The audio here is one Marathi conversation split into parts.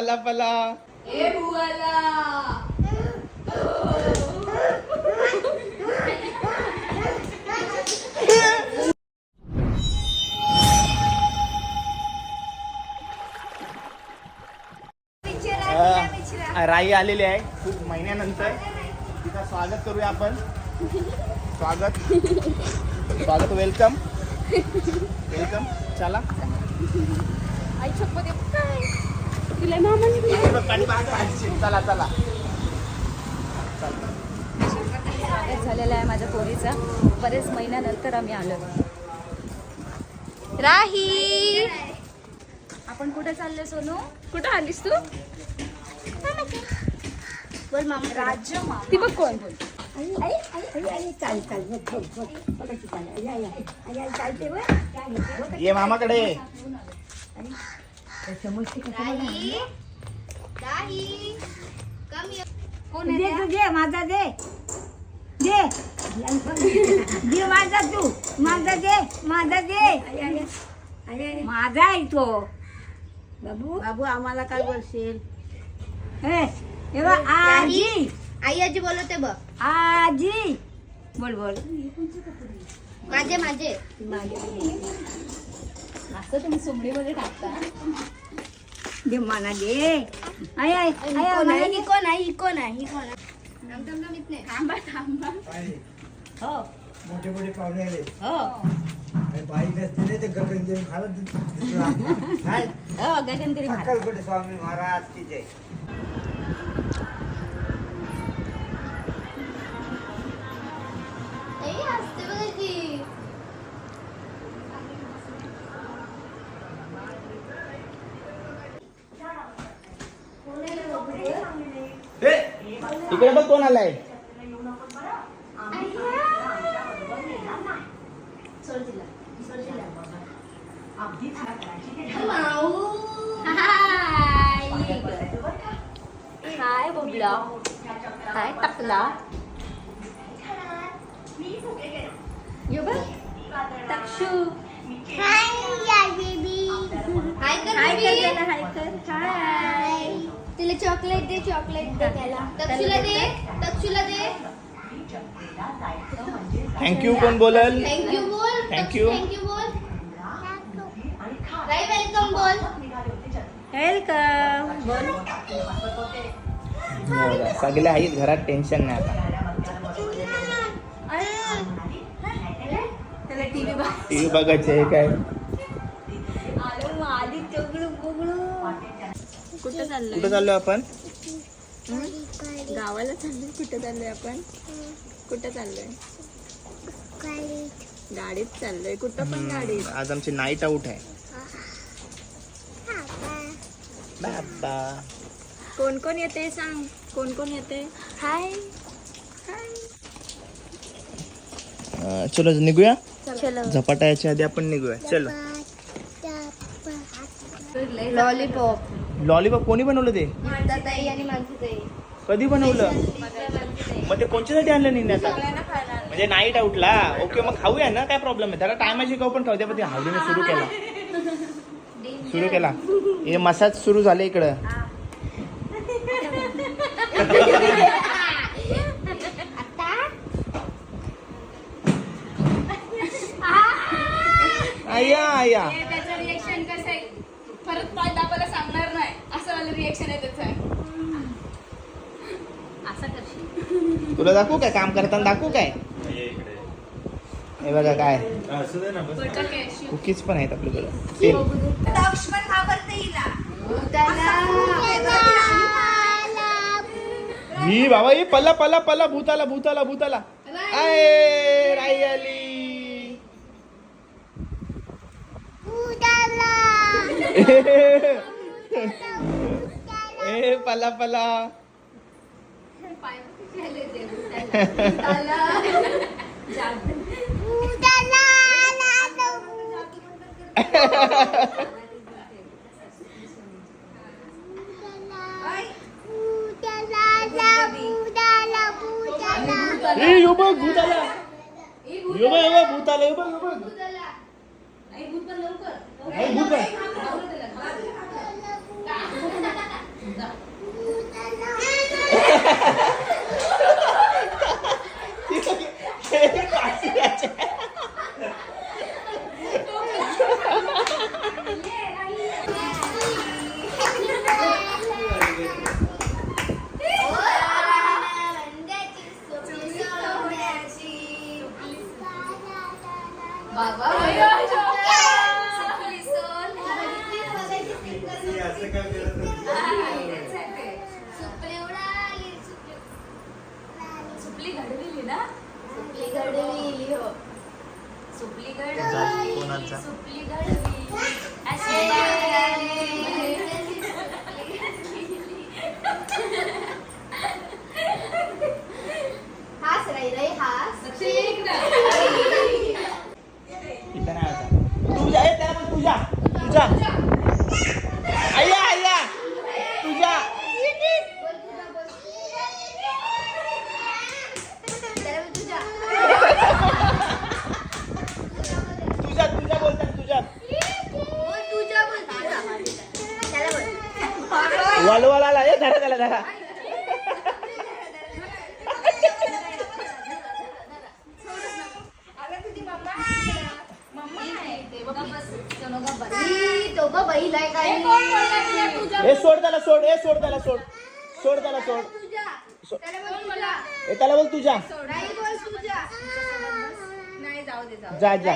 पला पला. ए बुवाला. अं, राई आलेली आहे खूप महिन्यानंतर. तिचं स्वागत करूया आपण. स्वागत. स्वागत वेलकम वेलकम चला. आई तिला मामाने दिलं. चला चला स्वागत झालेलं आहे माझ्या पोरीचा. बरेच महिन्यानंतर आम्ही आलो. राही! आपण कुठे चाललोय सोनू? कुठं आलीस तू? बोल मामा. राज्य ती बघ कोण. ये मामाकडे. कोण आहे दे माझा दे. दे. दे माझा तू. माझा दे माझा दे. माझा आहे तो. बाबू? बाबू आम्हाला काय बोलशील? हे बघ, आजी. आई आजी बोलवते बघ. आजी. बोल बोल. माझे. माझे. असं तुम्ही सुमडीमध्ये टाकता? दे दे आय आय आय कोण आहे? मला ही दे. कोण आहे? ही कोण आहे? ही कोण आहे? थांब, थांब, हो. मोठे मोठे पाहुणे आले. हो. आणि बाई नसते नाही ते गगन देऊन खाला हो गगनगिरी स्वामी महाराज की जय. हाय बबला हाय टकला यो बघ तक्षू हाय कर हाय कर baby. त्याला हाय कर हाय तिला चॉकलेट दे चॉकलेट दे त्याला तक्षुला दे तक्षुला दे थँक्यू कोण बोलल थँक्यू बोल Thank you. थँक्यू बोल राई वेलकम बोल वेलकम बोल बरं, सगळे आहेत घरात टेन्शन नाही आता. टीव्ही बघ. टीव्ही बघायचे हे काय? कुठं चाललोय? कुठं चाललो आपण? गावाला चाललोय. कुठं चाललोय आपण? कुठं चाललोय? गाडीत चाललोय. कुठं पण गाडीत. हम्म, आज आमची नाईट आउट आहे. बाबा. कोण कोण येते सांग? कोण कोण येते हाय अं, चलो निघूया? चलो. झपाटा याच्या आधी आपण निघूया. चलो. लॉलीपॉप. लॉलीपॉप कोणी बनवलं ते? ताई आणि माझी ताई. कधी बनवलं? मग ते कोणच्यासाठी आणलं नाही आता म्हणजे नाईट आउटला ओके मग खाऊया ना? काय प्रॉब्लेम आहे? त्याला टायमाची खाऊ पण खाऊ पण ते हावडीने सुरू केला. सुरू केला. हे मसाज सुरू झाले इकडं. आया आया. त्याचं रिएक्शन कसं आहे? परत पाय दाबायला सांगणार नाही. असं वालं रिएक्शन आहे त्याचं. असं करशील. तुला दाखवू काय? काम करताना दाखवू काय? हे बघा काय. कुकीज पण आहेत आपल्याकडे. तेल ही बाबा ही पल्ला पल्ला पल्ला भूताला भूताला भूताला. आय राई आली. ए पल्ला पल्ला. ए यो बघ भूताला. यो बघ यो बघ भूताला यो बघ यो बघ. नाही, भूत बघ. बाबा सुपली घडविली ना सुपली जा, कोणाचा? घडवी सुपली घडवी अशी बाई. हास राई राई हास लक्ष ये इकडं. इथं नाही आता तुझ्या ए, त्याला पण तुझ्या तुझ्या आय्या आय्या तुझ्या त्याला बोल तुझ्या तुझ्या तुझ्या बोलतात तुझ्या बोल तुझ्या बोल तुझ्या त्याला वलवल आला. ए धरा त्याला धरा. काय ए सोड त्याला सोड. ए सोड त्याला सोड. सोड त्याला सोड. तुझ्या सो- त्याला बोल तुझ्या. ए त्याला बोल तुझ्या. जा जा.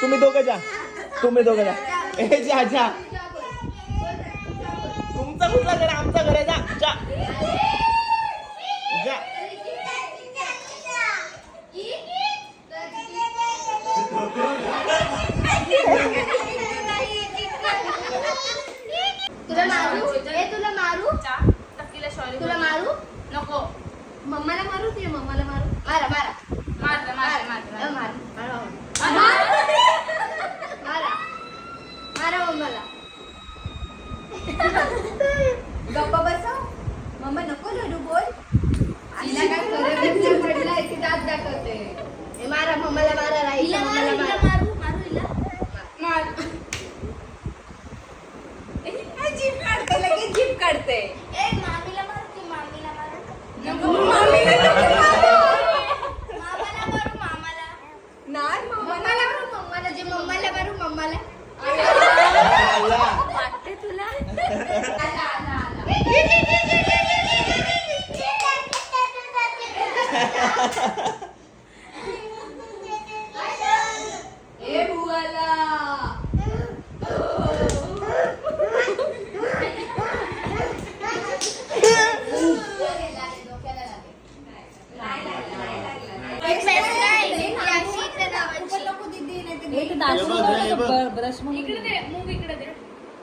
तुम्ही दोघं जा. तुम्ही दोघं जा. ए जा जा तुझ्या बोल बोल रे, तुझ्या बोल तुमचं कुठलं घर? आमचं घर आहे जा जा. जा. तुला मारू? ए तुला मारू? टक्कीला शॉली तुला. मारू? नको. मम्माला मारू तुझ्या मम्माला मारू? मारा मारा. मार मारा मारा. मारा मारा मम्माला गप्पा बसव मम्मा नको लडू बोल तिला काय करत पडलाय ती दात दाखवते ए मारा मम्माला मारा राहील मारा मारू. मारू हिला. मार. ए, जीभ काढते लगेच जीभ काढते. ए मामीला मारू की मामीला मारू. नको मामीला नको मारू. मामाला मारू मामाला. नाही मम्माला मारू मम्माला जे मम्माला मारू मम्माला. वाटते तुला आला आला आला ए बुवाला हे बघ, हे बघ. इकडे दे मूव इकडे दे.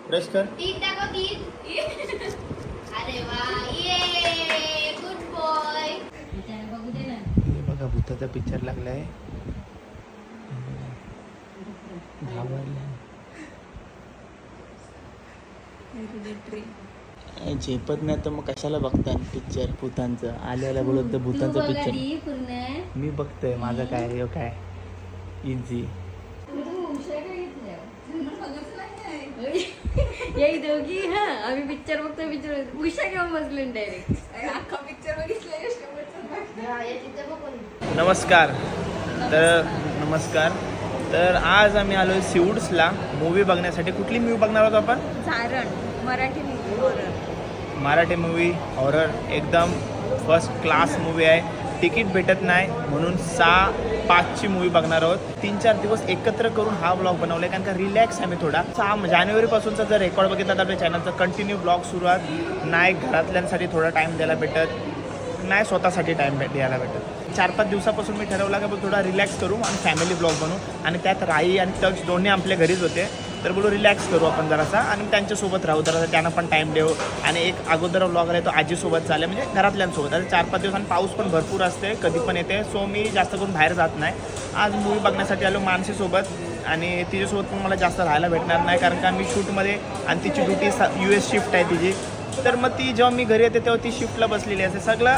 ब्रश कर. अरे वा ये गुड बॉय हे बघा भूताचा पिक्चर लागलाय. झेपत नाही तर मग कशाला बघताय पिक्चर भूतांचं? आल्याला बोलत तर भूतांचं पिक्चर मी बघतोय माझं काय काय? इझी ये दोघी हा. आम्ही पिक्चर बघतो पिक्चर उषा घेऊन बसलो डायरेक्ट पिक्चर नमस्कार. तर नमस्कार. तर आज आम्ही आलो आहे सिवूड्सला मूवी बघण्यासाठी कुठली मूवी बघणार आहोत आपण? चारण Marathi movie. Marathi movie horror एकदम फर्स्ट क्लास मूवी आहे. तिकीट भेटत नाही म्हणून सहा पाचची मूवी बघणार आहोत. तीन चार दिवस एकत्र करून हा ब्लॉग बनवला आहे कारण का रिलॅक्स आहे मी थोडा. सहा जानेवारीपासूनचा जर रेकॉर्ड बघितला तर आपल्या चॅनलचा कंटिन्यू ब्लॉग सुरुवात. नाही घरातल्यांसाठी थोडा टाईम द्यायला भेटत. नाही स्वतःसाठी टाईम द्यायला भेटत. चार पाच दिवसापासून मी ठरवला की थोडा रिलॅक्स करू आणि फॅमिली ब्लॉग बनवू. आणि त्यात राई आणि टच दोन्ही आपल्या घरीच होते. तर बोलू रिलॅक्स करू आपण जरासा. आणि त्यांच्यासोबत राहू. जरासा त्यांना पण टाईम देऊ. आणि एक अगोदर ब्लॉग आहे तो आजीसोबत चालेल म्हणजे घरातल्यांसोबत. आता चार पाच दिवसांनी पाऊस पण भरपूर असते. कधी पण येते. सो मी जास्त करून बाहेर जात नाही. आज मूवी बघण्यासाठी आलो मानसीसोबत. आणि तिच्यासोबत पण मला जास्त राहायला भेटणार नाही. कारण का मी शूटमध्ये आणि तिची ड्युटी यू एस शिफ्ट आहे तिची. तर मग ती जेव्हा मी घरी येते तेव्हा ती शिफ्टला बसलेली असते. सगळं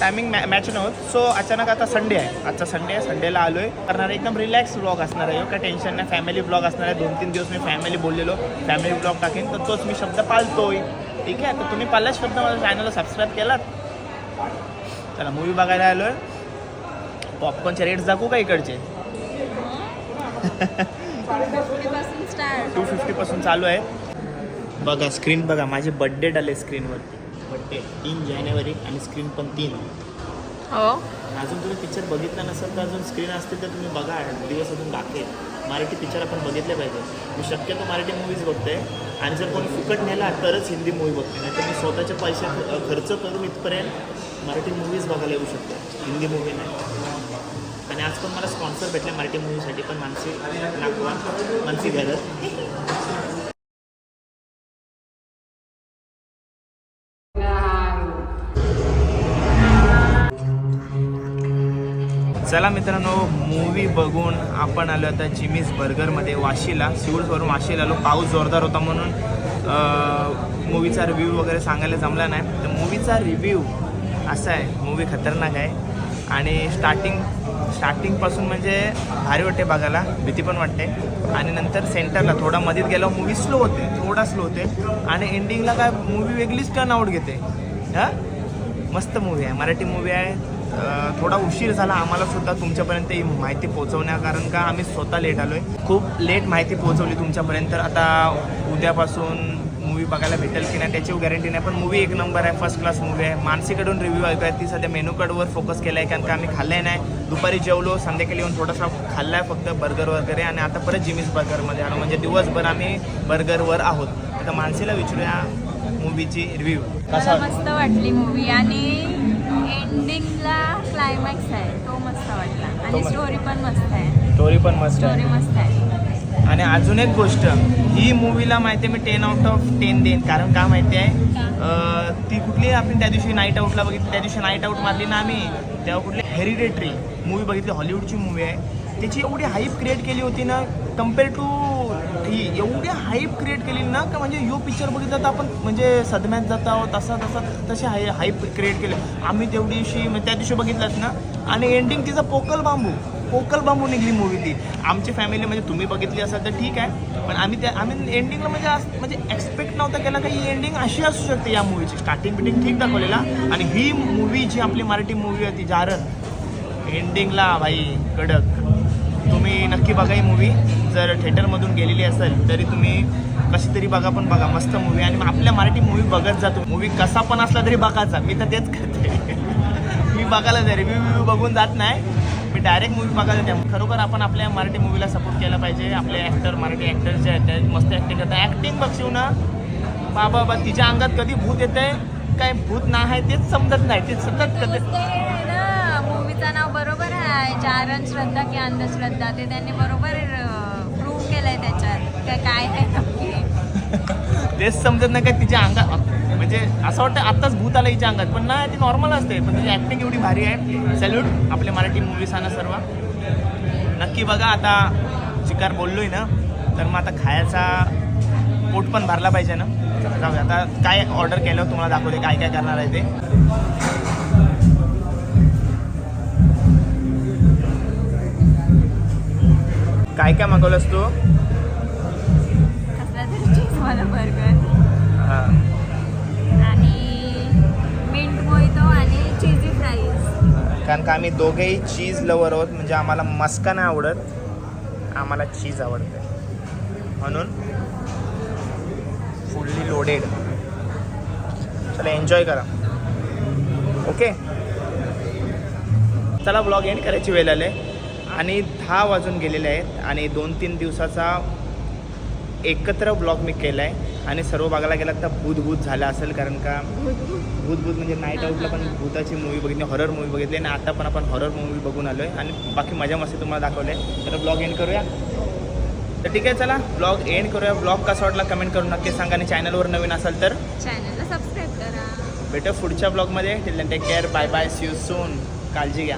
टायमिंग मॅ मॅच नव्हत. सो अचानक आता संडे आहे. आजचा संडे आहे. संडेला आलो आहे करणार एकदम रिलॅक्स ब्लॉग असणार आहे. काय टेन्शन नाही. फॅमिली ब्लॉग असणार आहे. दोन तीन दिवस मी फॅमिली बोललेलो. फॅमिली ब्लॉग टाकेन. तर तोच मी शब्द पाळतोय ठीक आहे? तर तुम्ही पहिलाच शब्द माझ्या चॅनलला सबस्क्राईब केलात? चला मूवी बघायला आलोय. पॉपकॉर्नचे रेट्स दाखवू का इकडचे? टू फिफ्टीपासून चालू आहे. बघा स्क्रीन बघा. माझे बड्डे आले स्क्रीनवरती बड्डे तीन जानेवारी आणि स्क्रीन पण तीन. हो. अजून तुम्ही पिक्चर बघितला नसेल तर अजून स्क्रीन असते तर तुम्ही बघा. दिवस अजून बाकी आहेत मराठी पिक्चर आपण बघितले पाहिजे. मी शक्यतो मराठी मूवीज बघते. आणि जर कोणी फुकट नेला तरच हिंदी मूवी बघते. नाही तर मी स्वतःचे पैसे खर्च करून इथपर्यंत मराठी मूवीज बघायला येऊ शकतो. हिंदी मूवी नाही. आणि आज पण मला स्पॉन्सर भेटले मराठी मूवीसाठी पण मानसी नागवा मानसी घरत. चला मित्रांनो मूवी बघून आपण आलो आता जिमीज बर्गरमध्ये वाशीला सिऊलवरून वाशीला आलो. पाऊस जोरदार होता म्हणून मूवीचा रिव्ह्यू वगैरे सांगायला जमला नाही. तर मूवीचा रिव्ह्यू असा आहे मूवी खतरनाक आहे. आणि स्टार्टिंग स्टार्टिंगपासून म्हणजे भारी वाटते बघायला भीती पण वाटते. आणि नंतर सेंटरला थोडा मधीत गेला मूवी स्लो होते थोडा स्लो होते. आणि एंडिंगला काय मूवी वेगळीच टर्न आउट घेते. हां? मस्त मूवी आहे मराठी मूवी आहे. थोडा उशीर झाला. आम्हाला सुद्धा तुमच्यापर्यंत ही माहिती पोहोचवण्या कारण का आम्ही स्वतः लेट आलो आहे खूप लेट माहिती पोहोचवली तुमच्यापर्यंत. तर आता उद्यापासून मूवी बघायला भेटेल की नाही त्याची गॅरंटी नाही. पण मूवी एक नंबर आहे फर्स्ट क्लास मूवी आहे. मानसीकडून रिव्ह्यू ऐकूया ती सध्या मेनू कार्डवर फोकस केला आहे कारण का आम्ही खाल्लं नाही. दुपारी जेवलो संध्याकाळी येऊन थोडासा खाल्ला आहे फक्त बर्गर वगैरे आणि आता परत जिमीस बर्गरमध्ये आलो. म्हणजे दिवसभर आम्ही बर्गरवर आहोत. आता मानसीला विचारूया मूवीची रिव्ह्यू मला मस्त वाटली मूवी आणि एंडिंगला क्लायमॅक्स आहे. तो मस्त वाटला. आणि मस्त. स्टोरी पण मस्त आहे. स्टोरी पण मस्त स्टोरी मस्त आहे. आणि अजून एक गोष्ट ही मूवीला माहिती आहे मी टेन आउट ऑफ टेन देईन. कारण का माहिती आहे अं, ती कुठली आपण त्या दिवशी नाईट आउटला बघितली. त्या दिवशी नाईट आउट मारली ना आम्ही तेव्हा कुठली हेरिडेटरी मूवी बघितली. हॉलिवूडची मूवी आहे. त्याची एवढी हाईप क्रिएट केली होती ना कंपेअर टू ही एवढी हाईप क्रिएट केली ना का म्हणजे यो पिक्चर बघितला तर आपण म्हणजे सदम्यात जात आहोत तसा तसा तशी हाय हाईप क्रिएट केली. आम्ही तेवढीशी म्हणजे त्या दिवशी बघितलात ना आणि एंडिंग तिचा पोकल बांबू पोकल बांबू निघली मूवी ती. आमची फॅमिली म्हणजे तुम्ही बघितली असाल तर ठीक आहे पण आम्ही त्या आम्ही एंडिंगला म्हणजे असं- म्हणजे एक्सपेक्ट नव्हता केला का ही एंडिंग अशी असू शकते या मूवीची स्टार्टिंग बिटिंग ठीक दाखवलेला आणि ही मूवी जी आपली मराठी मूवी होती जारन. एंडिंगला भाई कडक. तुम्ही नक्की बघा ही मूवी जर थिएटरमधून गेलेली असेल तरी तुम्ही कशी तरी बघा पण बघा मस्त मूवी आणि मग आपल्या मराठी मूवी बघत जातो मूवी कसा पण असला तरी बघायचा. मी तर तेच करते. मी बघायला जाते रिव्ह्यू व्ह्यू बघून जात नाही. मी डायरेक्ट मूवी बघायला जाते खरोखर आपण आपल्या मराठी मूवीला सपोर्ट केला पाहिजे. आपले ॲक्टर मराठी ॲक्टर जे आहेत ते मस्त ॲक्टिंग करतात. ॲक्टिंग बघशीव ना बाबा बा तिच्या अंगात कधी भूत येते काय भूत नाही आहे तेच समजत नाही. ते सतत कधी? ना. मूवीचं नाव बरोबर आहे. चारण श्रद्धा की अंधश्रद्धा ते त्यांनी बरोबर त्याच्यात काय काय आहे नक्की. तेच समजत नाही काय तिच्या अंगात म्हणजे असं वाटतं आत्ताच भूत आलं हिच्या अंगात पण नाही ती नॉर्मल असते पण तिची ॲक्टिंग एवढी भारी आहे. सॅल्यूट आपल्या मराठी मूवीसांना सर्व नक्की बघा आता शिकार बोललोय ना तर मग आता खायचा पोट पण भरला पाहिजे ना. जाऊया आता काय ऑर्डर केलं तुम्हाला दाखवते काय काय करणार आहे ते. काय काय मागवलंस तू? कारण का आम्ही दोघेही चीज लवर आहोत म्हणजे आम्हाला मस्का नाही आवडत आम्हाला चीज आवडते म्हणून फुल्ली लोडेड चला एन्जॉय करा. ओके चला ब्लॉग एंड करायची वेळ आले आणि दहा वाजून गेलेले आहेत आणि दोन तीन दिवसाचा एकत्र ब्लॉग मी केला आहे आणि सर्व बघायला गेला तर भूत भूत झाला असेल कारण का? भूत भूत म्हणजे नाईट आउटला पण भूताची मूवी बघितली हॉरर मूवी बघितली आणि आता पण आपण हॉरर मूवी बघून आलो आहे आणि बाकी मजा मस्ती तुम्हाला दाखवले तर ब्लॉग एंड करूया. तर ठीक आहे चला. ब्लॉग एंड करूया. ब्लॉग कसा वाटला कमेंट करून नक्की सांगा. आणि चॅनलवर नवीन असाल तर? चॅनलला सबस्क्राईब करा. भेटू पुढच्या ब्लॉगमध्ये till take care bye bye see you soon काळजी घ्या.